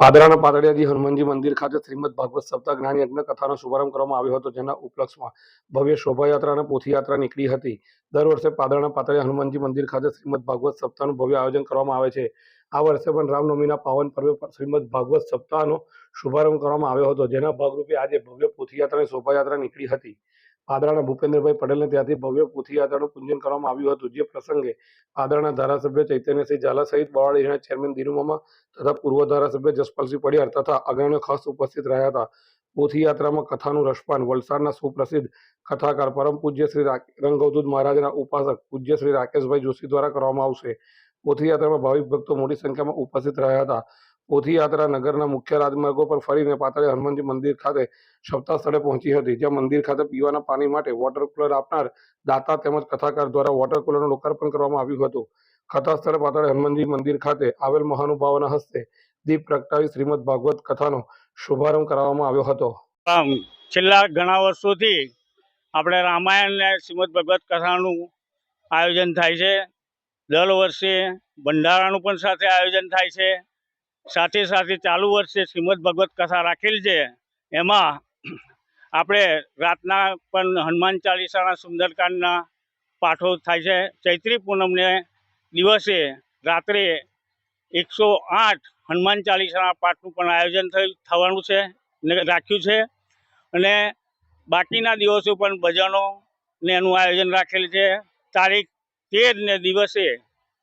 પાદરાના પાતળિયાજી હનુમાનજી મંદિર ખાતે શ્રીમદ ભાગવત સપ્તાહ જ્ઞાન યજ્ઞ કથાનો શુભારંભ કરવામાં આવ્યો હતો, જેના ઉપલક્ષમાં ભવ્ય શોભાયાત્રા અને પોથીયાત્રા નીકળી હતી. દર વર્ષે પાદરાના પાતળિયા હનુમાનજી મંદિર ખાતે શ્રીમદ ભાગવત સપ્તાહનું ભવ્ય આયોજન કરવામાં આવે છે. આ વર્ષે પણ રામનવમીના પાવન પર્વે પર શ્રીમદ ભાગવત સપ્તાહનો શુભારંભ કરવામાં આવ્યો હતો, જેના ભાગરૂપે આજે ભવ્ય પોથીયાત્રા અને શોભાયાત્રા નીકળી હતી. પાદરાના ભૂપેન્દ્રભાઈ પટેલને ત્યાંથી ભવ્ય પોથીયાત્રાનું પૂજન કરવામાં આવ્યું હતું. જે પ્રસંગે આદરાણા ધારાસભ્ય ચૈતન્યસિંહ ઝાલા સહિત બવાડીના ચેરમેન દિનુમામા તથા પૂર્વ ધારાસભ્ય જસપાલસિંહ પડિયાર તથા અગ્રણીઓ ખાસ ઉપસ્થિત રહ્યા હતા. પોથીયાત્રામાં કથાનું રસપાન, વલસાડના સુપ્રસિદ્ધ કથાકાર, પરમ પૂજ્ય શ્રી રંગવદૂત મહારાજના ઉપાસક પૂજ્ય શ્રી રાકેશભાઈ જોશી દ્વારા કરવામાં આવશે. પોથીયાત્રામાં ભાવિક ભક્તો મોટી સંખ્યામાં ઉપસ્થિત રહ્યા હતા. પોથીયાત્રા નગરના મુખ્ય રાજમાર્ગો પર ફરીને પાતાળી હનુમાનજી મંદિર ખાતે સપ્તાહ સ્થળે પહોંચી હતી, જ્યાં મંદિર ખાતે પીવાના પાણી માટે વોટર કુલર આપનાર દાતા તેમજ કથાકાર દ્વારા વોટર કુલરનું લોકાર્પણ કરવામાં આવ્યું હતું. કથા સ્થળે પાતાળી હનુમાનજી મંદિર ખાતે આવેલ મહાનુભાવોના હસ્તે દીપ પ્રગટાવી શ્રીમદ ભાગવત કથાનો શુભારંભ કરાવવામાં આવ્યો હતો. છેલ્લા ઘણા વર્ષોથી આપણે રામાયણ શ્રીમદ ભગવત કથાનું આયોજન થાય છે. દર વર્ષે ભંડારાનું પણ સાથે આયોજન થાય છે. સાથે સાથે ચાલુ વર્ષે શ્રીમદ ભગવત કથા રાખેલ છે. એમાં આપણે રાતના પણ હનુમાન ચાલીસાના, સુંદરકાંડના પાઠો થાય છે. ચૈત્રી પૂનમને દિવસે રાત્રે એકસો આઠ હનુમાન ચાલીસાના પાઠનું પણ આયોજન થયું થવાનું છે ને રાખ્યું છે. અને બાકીના દિવસો પણ ભજનો ને એનું આયોજન રાખેલ છે. તારીખ તેર ને દિવસે,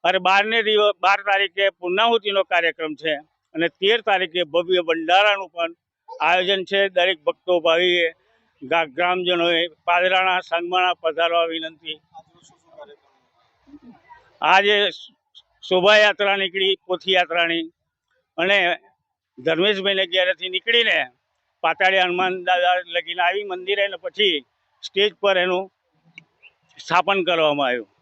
અરે બારને દિવસ બાર તારીખે પૂર્ણાહુતિનો કાર્યક્રમ છે. અને તેર તારીખે ભવ્ય ભંડારાનું પણ આયોજન છે. દરેક ભક્તો ભાવિએ ગ્રામજનોએ પાદરાના સંગમાણા પધારવા વિનંતી. આજે શોભાયાત્રા નીકળી, પોથીયાત્રાની. અને ધર્મેશભાઈને ઘેરેથી નીકળીને પાતાળી હનુમાન દાદા લગીને આવી મંદિરે ને પછી સ્ટેજ પર એનું સ્થાપન કરવામાં આવ્યું.